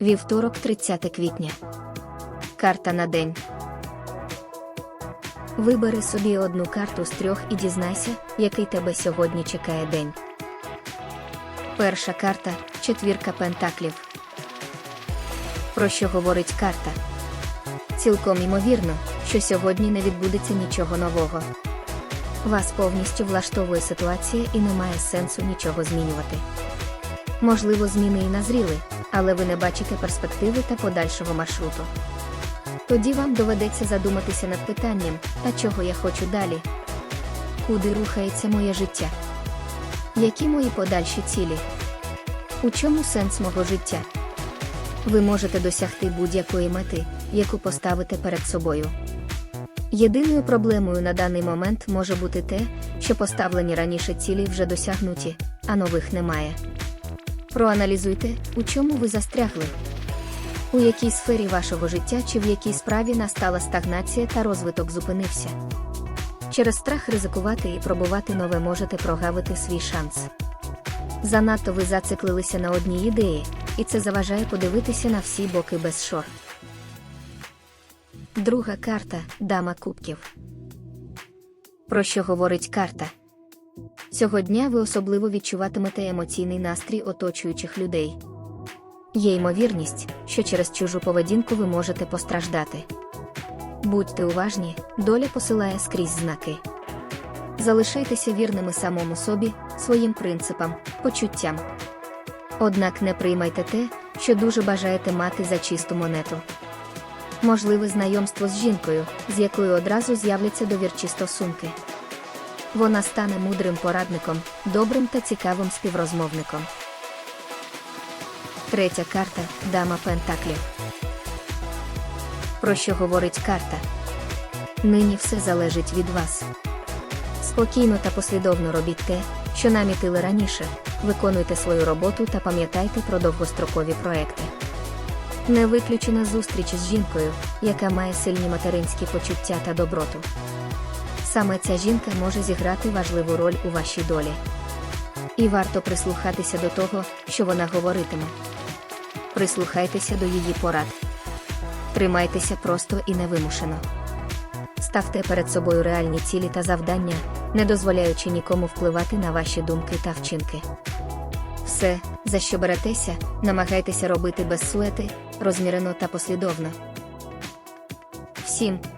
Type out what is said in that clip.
Вівторок, 30 квітня. Карта на день. Вибери собі одну карту з трьох і дізнайся, який тебе сьогодні чекає день. Перша карта четвірка пентаклів. Про що говорить карта? Цілком ймовірно, що сьогодні не відбудеться нічого нового. Вас повністю влаштовує ситуація і немає сенсу нічого змінювати. Можливо, зміни і назріли, але ви не бачите перспективи та подальшого маршруту. Тоді вам доведеться задуматися над питанням, а чого я хочу далі? Куди рухається моє життя? Які мої подальші цілі? У чому сенс мого життя? Ви можете досягти будь-якої мети, яку поставите перед собою. Єдиною проблемою на даний момент може бути те, що поставлені раніше цілі вже досягнуті, а нових немає. Проаналізуйте, у чому ви застрягли. У якій сфері вашого життя чи в якій справі настала стагнація та розвиток зупинився. Через страх ризикувати і пробувати нове можете прогавити свій шанс. Занадто ви зациклилися на одній ідеї, і це заважає подивитися на всі боки без шор. Друга карта Дама Кубків. Про що говорить карта? Цього дня ви особливо відчуватимете емоційний настрій оточуючих людей. Є ймовірність, що через чужу поведінку ви можете постраждати. Будьте уважні, доля посилає скрізь знаки. Залишайтеся вірними самому собі, своїм принципам, почуттям. Однак не приймайте те, що дуже бажаєте мати за чисту монету. Можливе знайомство з жінкою, з якою одразу з'являться довірчі стосунки. Вона стане мудрим порадником, добрим та цікавим співрозмовником. Третя карта Дама Пентаклів. Про що говорить карта? Нині все залежить від вас. Спокійно та послідовно робіть те, що намітили раніше, виконуйте свою роботу та пам'ятайте про довгострокові проекти. Не виключена зустріч з жінкою, яка має сильні материнські почуття та доброту. Саме ця жінка може зіграти важливу роль у вашій долі. І варто прислухатися до того, що вона говоритиме. Прислухайтеся до її порад. Тримайтеся просто і невимушено. Ставте перед собою реальні цілі та завдання, не дозволяючи нікому впливати на ваші думки та вчинки. Все, за що беретеся, намагайтеся робити без суети, розмірено та послідовно. Всім,